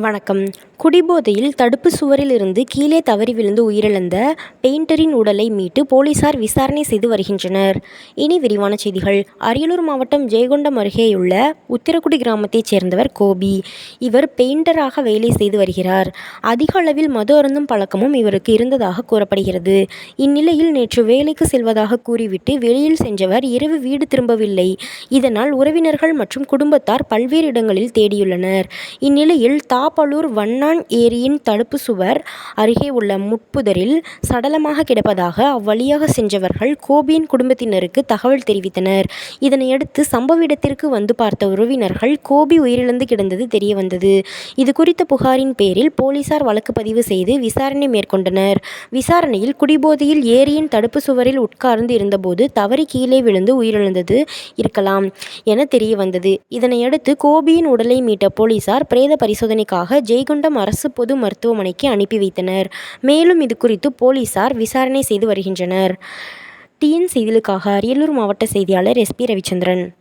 வணக்கம். குடிபோதையில் தடுப்பு சுவரில் இருந்து கீழே தவறி விழுந்து உயிரிழந்த பெயிண்டரின் உடலை மீட்டு போலீசார் விசாரணை செய்து வருகின்றனர். இனி விரிவான செய்திகள். அரியலூர் மாவட்டம் ஜெயகொண்டம் அருகேயுள்ள உத்திரக்குடி கிராமத்தைச் சேர்ந்தவர் கோபி. இவர் பெயிண்டராக வேலை செய்து வருகிறார். அதிக அளவில் மது அருந்தும் பழக்கமும் இவருக்கு இருந்ததாக கூறப்படுகிறது. இந்நிலையில் நேற்று வேலைக்கு செல்வதாக கூறிவிட்டு வெளியில் சென்றவர் இரவு வீடு திரும்பவில்லை. இதனால் உறவினர்கள் மற்றும் குடும்பத்தார் பல்வேறு இடங்களில் தேடியுள்ளனர். இந்நிலையில் தா தாப்பலூர் வண்ணான் ஏரியின் தடுப்பு சுவர் அருகே உள்ள முட்புதரில் சடலமாக கிடப்பதாக அவ்வழியாக சென்றவர்கள் கோபியின் குடும்பத்தினருக்கு தகவல் தெரிவித்தனர். இதனையடுத்து சம்பவ இடத்திற்கு வந்து பார்த்த உறவினர்கள் கோபி உயிரிழந்து கிடந்தது தெரியவந்தது. இது குறித்த புகாரின் பேரில் போலீசார் வழக்கு பதிவு செய்து விசாரணை மேற்கொண்டனர். விசாரணையில் குடிபோதையில் ஏரியின் தடுப்பு சுவரில் உட்கார்ந்து இருந்தபோது தவறி கீழே விழுந்து உயிரிழந்தது இருக்கலாம் என தெரியவந்தது. இதனையடுத்து கோபியின் உடலை மீட்ட போலீசார் பிரேத பரிசோதனைக்காக ஜெய்கொண்டம் அரசு பொது மருத்துவமனைக்கு அனுப்பி வைத்தனர். மேலும் இது குறித்து போலீசார் விசாரணை செய்து வருகின்றனர். டிஎன் செய்திகளுக்காக அரியலூர் மாவட்ட செய்தியாளர் எஸ்பி ரவிச்சந்திரன்.